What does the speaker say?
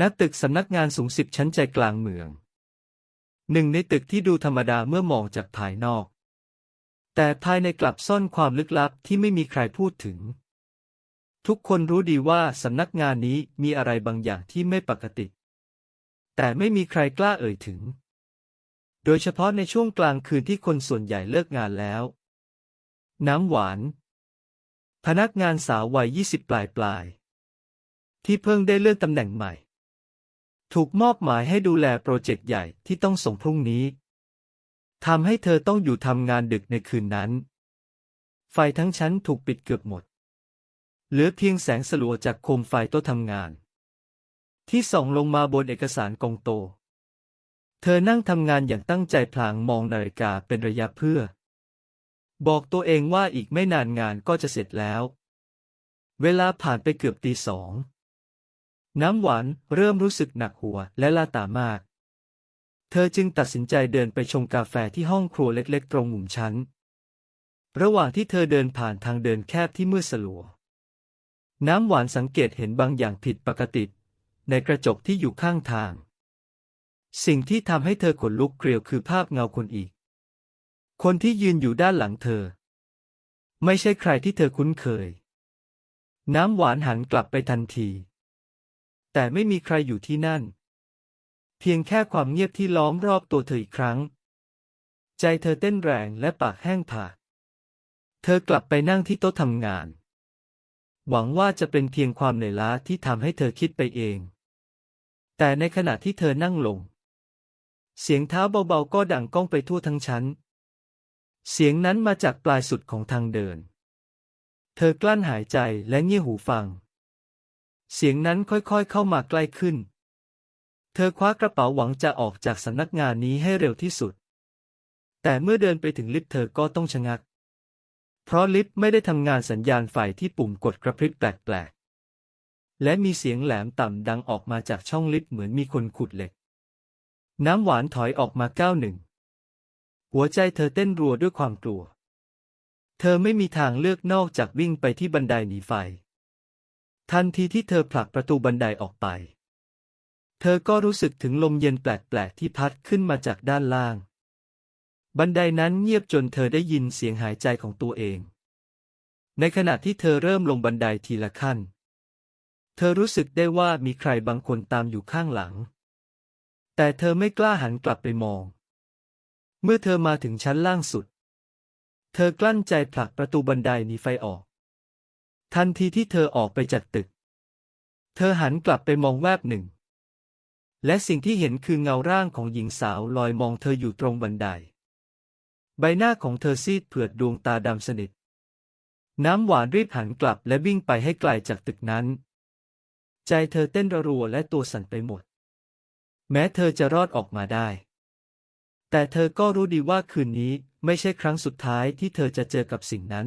ณตึกสำนักงานสูงสิบชั้นใจกลางเมือง หนึ่งในตึกที่ดูธรรมดาเมื่อมองจากภายนอก แต่ภายในกลับซ่อนความลึกลับที่ไม่มีใครพูดถึง ทุกคนรู้ดีว่าสำนักงานนี้มีอะไรบางอย่างที่ไม่ปกติ แต่ไม่มีใครกล้าเอ่ยถึง โดยเฉพาะในช่วงกลางคืนที่คนส่วนใหญ่เลิกงานแล้ว น้ำหวาน พนักงานสาววัยยี่สิบปลายปลายๆที่เพิ่งได้เลื่อนตำแหน่งใหม่ ถูกมอบหมายให้ดูแลโปรเจกต์ใหญ่ที่ต้องส่งพรุ่งนี้ทำให้เธอต้องอยู่ทำงานดึกในคืนนั้น ไฟทั้งชั้นถูกปิดเกือบหมด เหลือเพียงแสงสลัวจากโคมไฟโต๊ะทำงาน ที่ส่องลงมาบนเอกสารกองโต เธอนั่งทำงานอย่างตั้งใจพลางมองนาฬิกาเป็นระยะเพื่อ บอกตัวเองว่าอีกไม่นานงานก็จะเสร็จแล้ว เวลาผ่านไปเกือบตีสอง น้ำหวานเริ่มรู้สึกหนักหัวและลาตามาก เธอจึงตัดสินใจเดินไปชงกาแฟที่ห้องครัวเล็กๆ ตรงมุมชั้น ระหว่างที่เธอเดินผ่านทางเดินแคบที่มืดสลัว น้ำหวานสังเกตเห็นบางอย่างผิดปกติ ในกระจกที่อยู่ข้างทาง สิ่งที่ทำให้เธอขนลุกเกลียวคือภาพเงาคนอีก คนที่ยืนอยู่ด้านหลังเธอ ไม่ใช่ใครที่เธอคุ้นเคย น้ำหวานหันกลับไปทันที แต่ไม่มีใครอยู่ที่นั่น เพียงแค่ความเงียบที่ล้อมรอบตัวเธออีกครั้ง ใจเธอเต้นแรงและปากแห้งผากเธอกลับไปนั่งที่โต๊ะทำงาน หวังว่าจะเป็นเพียงความเหนื่อยล้าที่ทำให้เธอคิดไปเอง แต่ในขณะที่เธอนั่งลง เสียงเท้าเบาๆก็ดังก้องไปทั่วทั้งชั้น เสียงนั้นมาจากปลายสุดของทางเดิน เธอกลั้นหายใจและเงี่ยหูฟัง เสียงนั้นค่อยๆเข้ามาใกล้ขึ้น เธอคว้ากระเป๋าหวังจะออกจากสำนักงานนี้ให้เร็วที่สุด แต่เมื่อเดินไปถึงลิฟต์เธอก็ต้องชะงัก เพราะลิฟต์ไม่ได้ทำงานสัญญาณไฟที่ปุ่มกดกระพริบแปลกๆ และมีเสียงแหลมต่ำดังออกมาจากช่องลิฟต์เหมือนมีคนขุดเหล็ก น้ำหวานถอยออกมาก้าวหนึ่ง หัวใจเธอเต้นรัวด้วยความกลัว เธอไม่มีทางเลือกนอกจากวิ่งไปที่บันไดหนีไฟ ทันทีที่เธอผลักประตูบันไดออกไป เธอก็รู้สึกถึงลมเย็นแปลกๆที่พัดขึ้นมาจากด้านล่าง บันไดนั้นเงียบจนเธอได้ยินเสียงหายใจของตัวเอง ในขณะที่เธอเริ่มลงบันไดทีละขั้น เธอรู้สึกได้ว่ามีใครบางคนตามอยู่ข้างหลัง แต่เธอไม่กล้าหันกลับไปมอง เมื่อเธอมาถึงชั้นล่างสุด เธอกลั้นใจผลักประตูบันไดหนีไฟออก ทันทีที่เธอออกไปจากตึก เธอหันกลับไปมองแวบหนึ่ง และสิ่งที่เห็นคือเงาร่างของหญิงสาวลอยมองเธออยู่ตรงบันได ใบหน้าของเธอซีดเผือดดวงตาดำสนิท น้ำหวานรีบหันกลับและวิ่งไปให้ไกลจากตึกนั้น ใจเธอเต้นระรัวและตัวสั่นไปหมด แม้เธอจะรอดออกมาได้ แต่เธอก็รู้ดีว่าคืนนี้ไม่ใช่ครั้งสุดท้ายที่เธอจะเจอกับสิ่งนั้น